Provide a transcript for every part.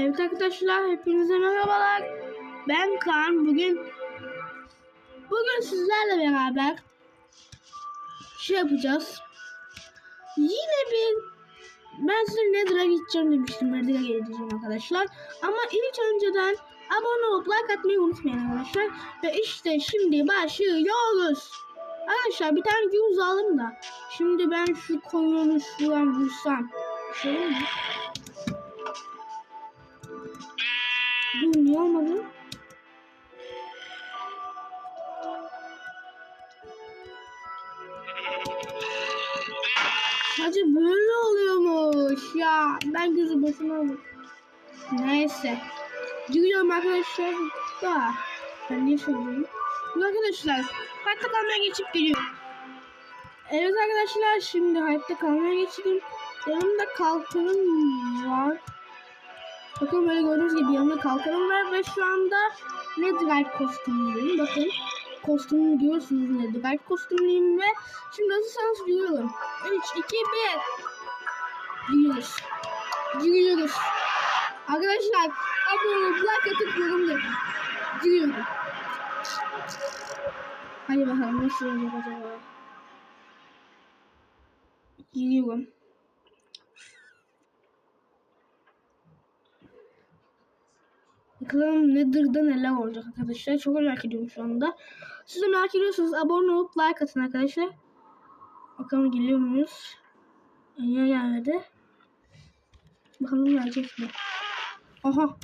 Evet arkadaşlar hepinize merhabalar. Ben Kaan. Bugün bugün sizlerle beraber şey yapacağız. Yine bir ben size Nether'a gideceğim demiştim. Nether'a geleceğim arkadaşlar. Ama ilk önceden abone olup like atmayı unutmayın arkadaşlar. Ve işte şimdi başlıyoruz. Arkadaşlar bir tane yüz aldım da. Şimdi ben şu koyunu şuradan vursam. Şey mi? Dur niye olmadı? Sadece böyle oluyormuş ya. Ben gözü boşuna aldım. Neyse. Giriyorum arkadaşlar. Da. Ben niye söylüyorum? Arkadaşlar. Hayatta kalmaya geçip geliyorum. Evet arkadaşlar şimdi hayatta kalmaya geçtim. Yanımda kalkanım var. Bakın böyle gördüğünüz gibi yanımda kalkanım var ve şu anda Netherite kostümlüyüm. Bakın kostümümü görüyorsunuz Netherite kostümlüyüm ve şimdi hazırsanız giriyorum. 3, 2, 1 Giriyoruz. Giriyoruz. Arkadaşlar abone olup like atıp yorum yapın. Giriyorum. Hadi bakalım nasıl olacak acaba. Giriyorum. Bakalım Nether'da neler olacak arkadaşlar. Çok merak ediyorum şu anda. Siz de merak ediyorsanız abone olup like atın arkadaşlar. Bakalım geliyor muyuz? Niye gelmedi? Bakalım gelecek mi? Aha.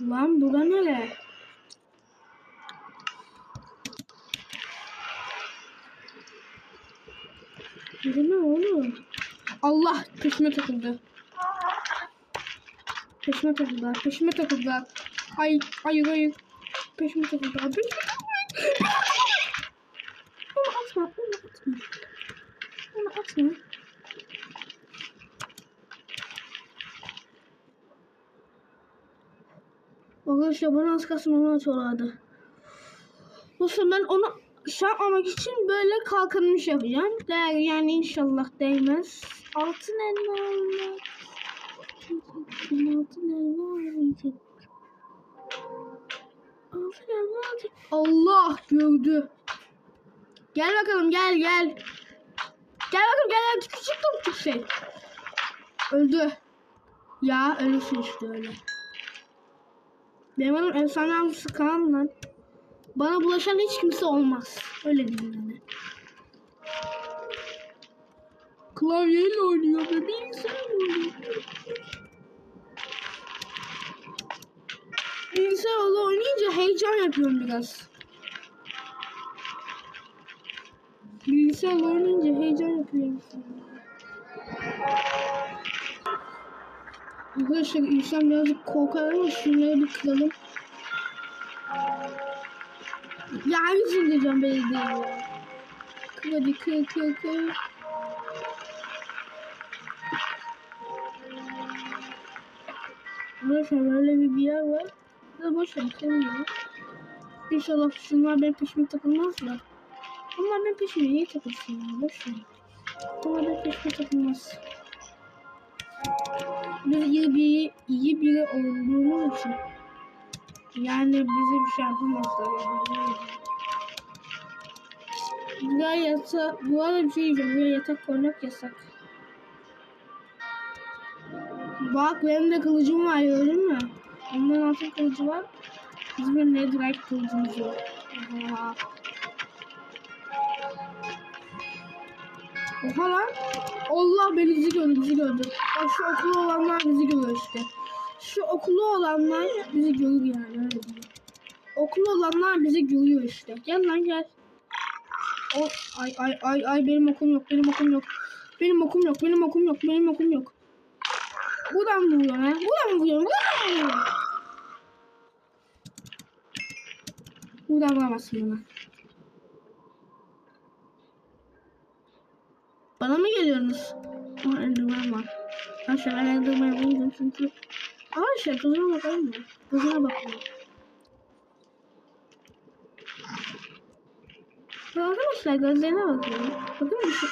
Lan bura nere? Bu ne oğlum? Allah peşime takıldı. Peşime takıldılar. Peşime takıldılar. Ay, hayır hayır. Peşime takıldılar. Peşime takıldılar. Onu atma. Onu atma. Onu atma. Arkadaşlar bana az kalsın onu atıyorlardı. Dostum ben onu şey yapmamak için böyle kalkanmış yapacağım. Değer yani inşallah değmez. Altın elma olmak. Altın elma olmayacak. Altın elma olacak. Allah gördü. Gel bakalım gel gel. Gel bakalım gel gel küçük küçük şey. Öldü. Ya ölürsün işte öyle. Benim adım efsane lan. Bana bulaşan hiç kimse olmaz. Öyle diyeyim yani. Klavyeyle oynuyor ve bilgisayarla oynuyor. Bilgisayarla oynayınca heyecan yapıyorum biraz. Bilgisayarla oynayınca heyecan yapıyorum. Arkadaşlar insan birazcık korkar ama şunları bir kıralım. Hangisini diyeceğim ya. Kır hadi kır kır kır. Arkadaşlar böyle bir, bir yer var. Da boş ver sevmiyorum. İnşallah şunlar benim peşime takılmaz da. Onlar benim peşime niye takılsın ya boş ver. Onlar benim peşime takılmaz. Biz iyi bir iyi biri olduğumuz için yani bize bir şey yapamazlar. Buraya yata, bu arada bir şey diyeceğim. Buraya yatak koymak yasak. Bak benim de kılıcım var gördün mü? Ondan altın kılıcı var. Bizim de netherite kılıcımız var. Oha. Oha lan. Allah beni bizi gördü bizi gördü. Bak şu okulu olanlar bizi görüyor işte. Şu okulu olanlar bizi görür yani öyle. Okulu olanlar bizi görüyor işte. Gel lan gel. O, ay ay ay ay benim okum yok benim okum yok. Benim okum yok benim okum yok benim okum yok. Buradan vuruyor ha? Buradan vuruyor? Buradan vuruyor? Buradan vuramazsın bana. Bana mı geliyorsunuz? Aa enderman var. Arkadaşlar ben enderman buldum çünkü. Arkadaşlar tuzuna bakalım mı? Tuzuna bakalım. Arkadaşlar gözlerine bakıyorum. Bakın bir şey.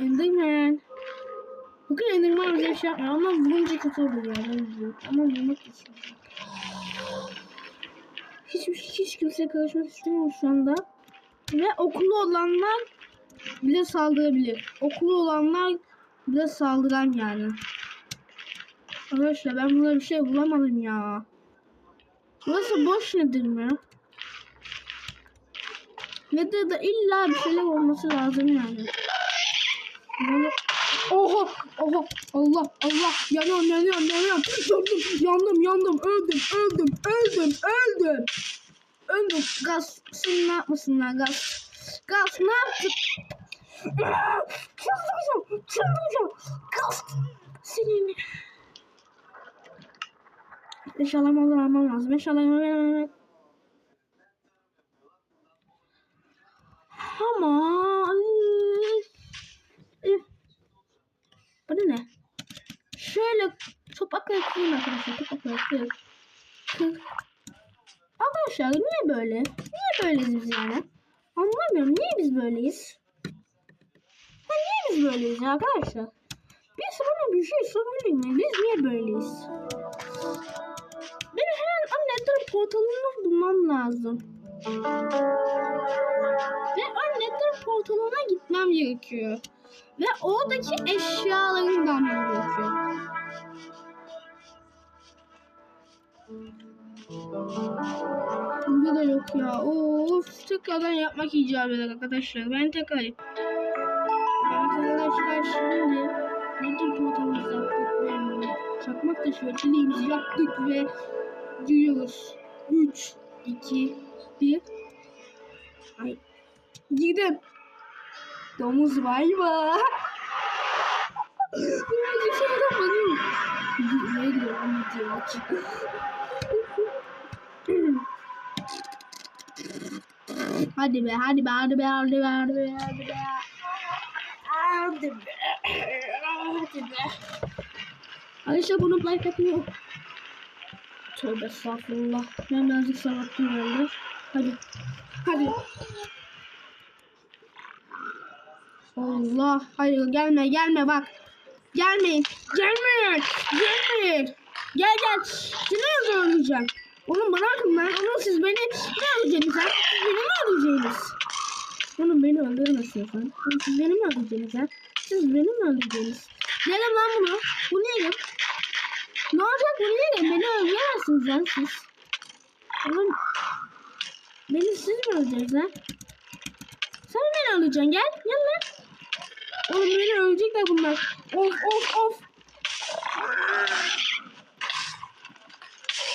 Enderman. Bakın Enderman bize şey yapmıyor ama vurunca kötü olur ya. Ben vurayım. Ama vurmak istiyorum. Hiç, hiç kimseye karışmak istemiyorum şu anda. Ve okulu olanlar bize saldırabilir. Okulu olanlar bize saldıran yani. Arkadaşlar ben burada bir şey bulamadım ya. Burası boş nedir mi? Nedir de illa bir şeyler olması lazım yani. Böyle... Oha! Allah! Allah! Yanıyorum, yanıyorum, yanıyorum. Yandım, yandım, yandım. Öldüm, öldüm, öldüm, öldüm. Öldüm. Gaz. Sen ne yapmasınlar gaz? Gaz ne yaptın? Çıldıracağım, çıldıracağım. Gaz. Senin. İnşallah malları almam lazım. İnşallah hemen Ama üf. Bu da ne? Şöyle topakla kırayım arkadaşlar. Topakla. Kır. Arkadaşlar niye böyle? Niye böyleyiz biz yani? Anlamıyorum. Niye biz böyleyiz? Ha, niye biz böyleyiz arkadaşlar? Birisi bana bir şey sorabilir mi? Biz niye böyleyiz? Benim hemen annetin portalını bulmam lazım. Ve annetin portalına gitmem gerekiyor. Ve oradaki eşyalarını da almam gerekiyor. Bunda da yok ya. Of tekrardan yapmak icap eder arkadaşlar. Ben tekrar arkadaşlar şimdi nedir portalımızı yaptık ve çakmak taşı ve dileğimizi yaptık ve gidiyoruz. 3, 2, 1 Ay. Girdim. Domuz var mı? Birazcık şey yapmadım. Ne diyorum diyor. Hadi be, hadi be, hadi be, hadi be, hadi be, hadi be. Hadi be. Hadi be. Arkadaşlar bunu like atmıyor. Tövbe estağfurullah. Ben birazcık sabattım herhalde. Hadi. Hadi. Allah. Hayır gelme gelme bak. Gelmeyin. Gelmeyin. Gelmeyin. Gel gel. Seni öldüreceğim. Oğlum bırakın lan. Oğlum siz beni ne öldüreceksiniz ha? Beni mi öldüreceksiniz? Oğlum beni öldürmezsiniz lan. Oğlum siz beni mi öldüreceksiniz ha? Siz beni mi öldüreceksiniz? Gelin lan bunu. Bu ne Ne olacak bu ne Beni öldüremezsiniz lan siz. Oğlum Beni siz mi öldüreceksiniz ha? Sen beni öldüreceksin gel. Gel lan. Oğlum beni ölecekler bunlar. Of of of.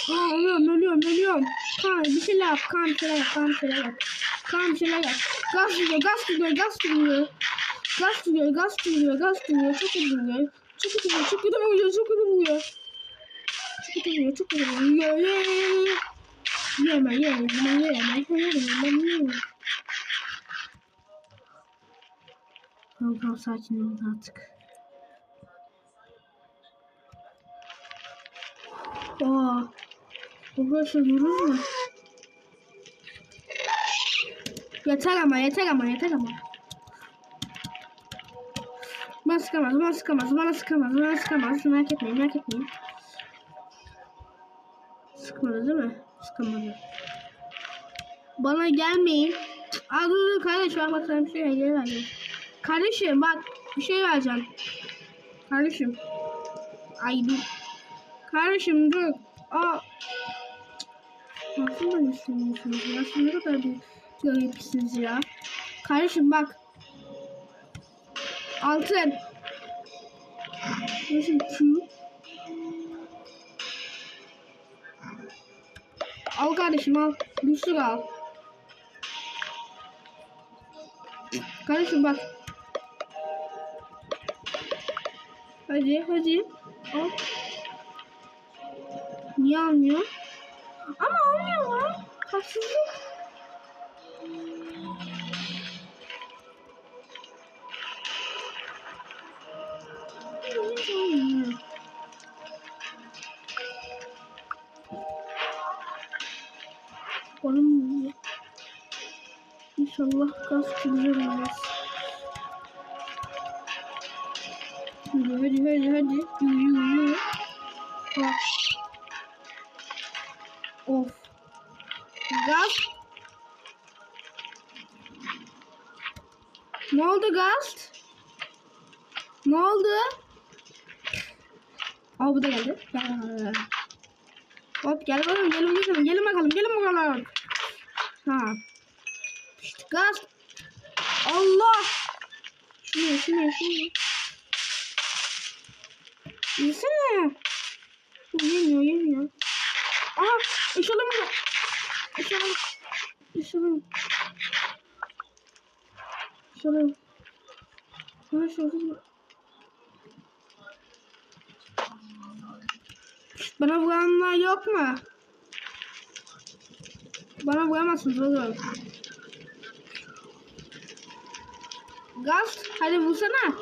Aa, ölüyorum ölüyorum ölüyorum. Kan bir şeyler yap. Kan bir şeyler yap. Kan bir şeyler yap. Kan şeyler yap. Gaz gidiyor gaz gidiyor gaz gidiyor. Gaz gidiyor gaz gidiyor gaz gidiyor. Çok kötü vuruyor. Çok kötü vuruyor. Çok kötü vuruyor. Çok kötü vuruyor. Çok kötü vuruyor. Çok kötü vuruyor. Yeme yeme yeme yeme yeme yeme. Tamam tamam sakinim artık. Aa, Arkadaşlar görürüz mü? Yeter ama yeter ama yeter ama. Bana sıkamaz, bana sıkamaz, bana sıkamaz, bana sıkamaz. Merak etmeyin, merak etmeyin. Sıkmadı değil mi? Sıkamadı. Bana gelmeyin. Aa dur dur kardeş bak bak sana bir şey hediye. Kardeşim bak bir şey vereceğim. Kardeşim. Ay dur. Kardeşim dur. Aa. Nasıl böyle istemiyorsunuz ya? Siz ne kadar bir garipsiniz ya. Kardeşim bak. Altın. Nasıl Q? Al kardeşim al. Güçlü al. Kardeşim bak. Hadi hadi. Al. Niye almıyor? Ama almıyor lan. Haksızlık. Oğlum İnşallah gaz güzel. Hadi hadi hadi hadi. Yürü yürü yürü. Ha. Of. Gaz. Ne oldu Gaz? Ne oldu? Aa bu da geldi. Gel. Hop gel bakalım gelin bakalım gelin bakalım gelin bakalım. Ha. İşte gaz. Allah. Şunu şunu şunu. Yesene. Yemiyor yemiyor. Aha mı? Işalım. Işalım. Işalım. Şunu şunu. Bana vuranlar yok mu? Bana vuramazsınız oğlum. Gaz, hadi vursana.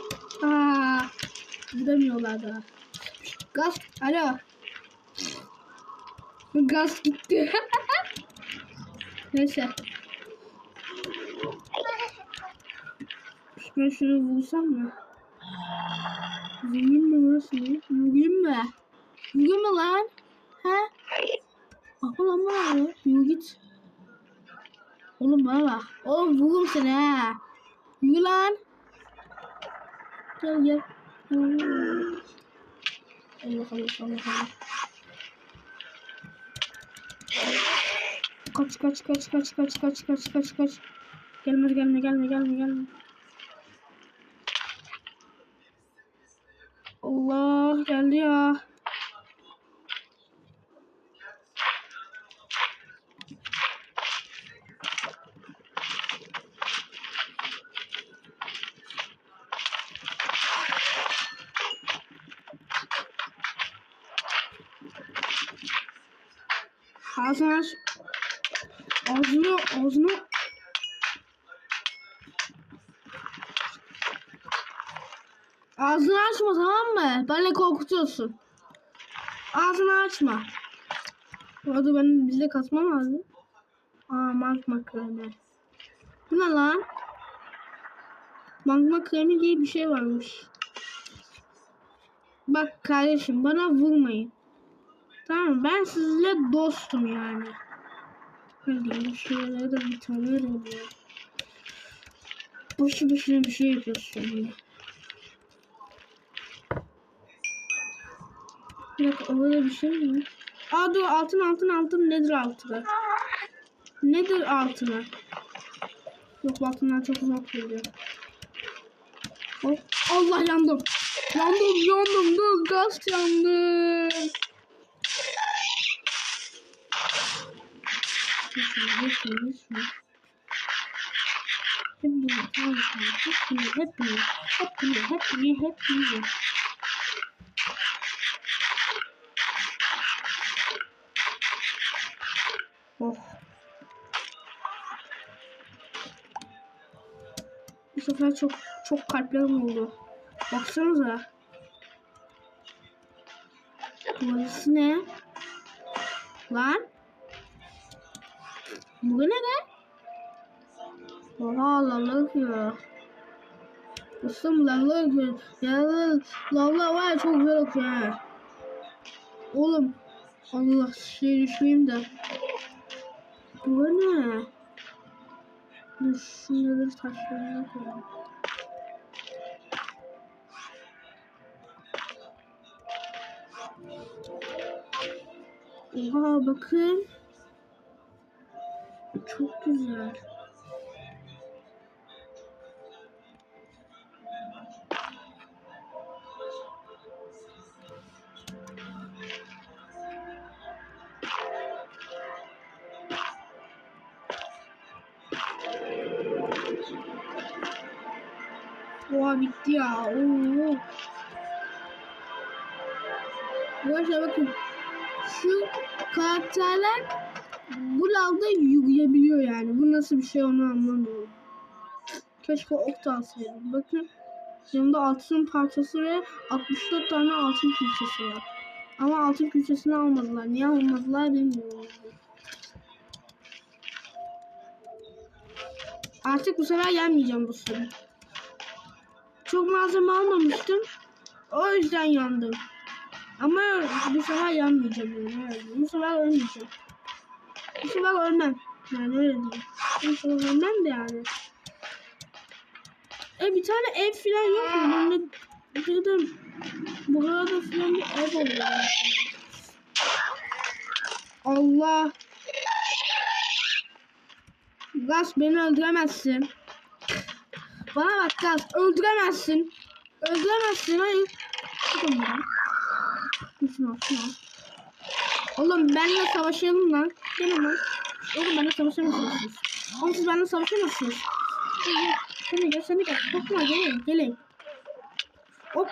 Aa, vuramıyorlar da. Gaz alo. Gaz gitti. Neyse. Ben şunu bulsam mı? Zengin mi burası ne? Bugün mü? Bugün lan? He? Bak ulan bana ya. Yürü git. Oğlum bana bak. Oğlum bugün sen he. Yürü lan. Gel gel. Yürü. Allah Allah Allah Allah. Kaç kaç kaç kaç kaç kaç kaç kaç kaç. Gelme gelme gelme gelme gelme. Allah geldi ya. Ağzını aç. Ağzını, ağzını. Ağzını açma tamam mı? Benle korkutuyorsun. Ağzını açma. Bu arada ben bizde kasmam lazım. Aa magma kremi. Bu ne lan? Magma kremi diye bir şey varmış. Bak kardeşim bana vurmayın. Tamam ben sizinle dostum yani. Hadi şuraları da bir tanıyorum ya. Boşu boşuna bir şey yapıyorsun şimdi. Bir dakika orada bir şey mi? Aa dur altın altın altın nedir altını? Nedir altını? Yok bu altınlar çok uzak geliyor. Oh, Allah yandım. Yandım yandım dur gaz yandım. Neyse. Şimdi happy, happy, happy, happy, happy. Oh. Bu sefer çok çok kalplerim oldu. Baksanıza. Burası ne? Lan. Bu ne be? Oha lavlar akıyor. Dostum lavlar akıyor. Ya lavlar var çok güzel akıyor ha. Oğlum. Allah şey düşmeyeyim de. Bu ne? Dur şunları taşlarına koyalım. Oha bakın. Çok güzel. Oha bitti ya. Oo. Arkadaşlar bakın. Şu karakterler bu lavda yürüyebiliyor yani. Bu nasıl bir şey onu anlamıyorum. Keşke ok da alsaydım. Bakın. Yanımda altın parçası ve 64 tane altın külçesi var. Ama altın külçesini almadılar. Niye almadılar bilmiyorum. Artık bu sefer yenmeyeceğim bu soru. Çok malzeme almamıştım. O yüzden yandım. Ama bu sefer yanmayacağım yani. Bu sefer ölmeyeceğim. Sefer ölmem. Yani öyle. Bu sefer ölmem de yani. E bir tane ev falan yok mu? Ben de bir de burada falan bir ev oluyor. Allah. Gaz beni öldüremezsin. Bana bak Gaz öldüremezsin. Öldüremezsin hayır. Bakın buradan. Şunu al. Oğlum benimle savaşalım lan. Gelin lan. Oğlum benimle savaşamazsınız siz. Oğlum siz benimle savaşamazsınız. Gel gel. Sen de gel sen de gel. Korkma gelin gelin. Hop.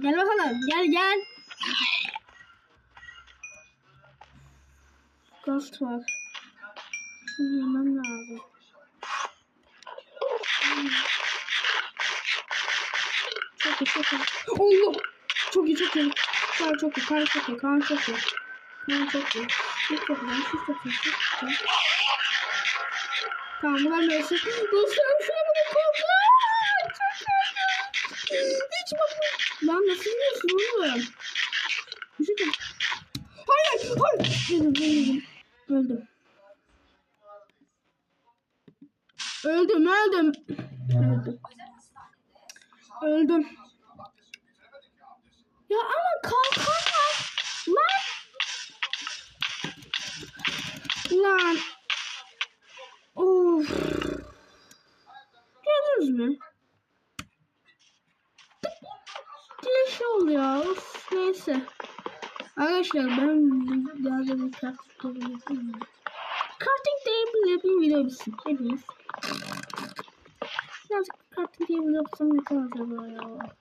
Gel bakalım. Gel gel. Ghost var. Şunu yemem lazım. Çok iyi çok iyi. Allah. Çok iyi çok iyi. Kar çok iyi. Kar çok iyi. Kar çok iyi. Kar çok iyi. Siz çok iyi. İyi. İyi. Tamam buradan böyle şey. Dostlarım şuna bakın korkunç. Çok korkunç. Hiç bakma. Lan nasıl biliyorsun oğlum? Bir şey. Hayır hayır. Öldüm. Öldüm öldüm. Öldüm. Öldüm. Ya ama kalkan var. Lan. Lan. Of. Gördünüz mü? diye şey oluyor. Of, neyse. Arkadaşlar ben biraz bir table yapayım? Crafting table yapayım video bitsin. Hepiniz. Birazcık crafting table yapsam kadar acaba ya?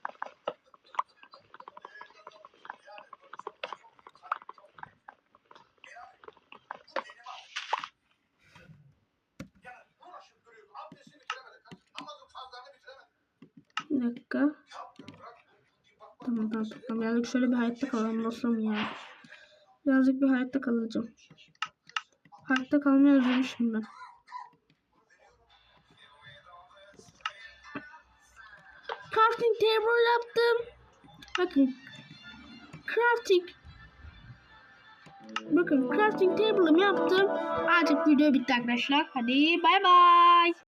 Bir dakika. Tamam tamam tamam. Birazcık şöyle bir hayatta kalalım dostum ya. Birazcık bir hayatta kalacağım. Hayatta kalmayı özlemişim ben. Crafting table yaptım. Bakın. Crafting. Bakın crafting table'ımı yaptım. Artık video bitti arkadaşlar. Hadi bay bay.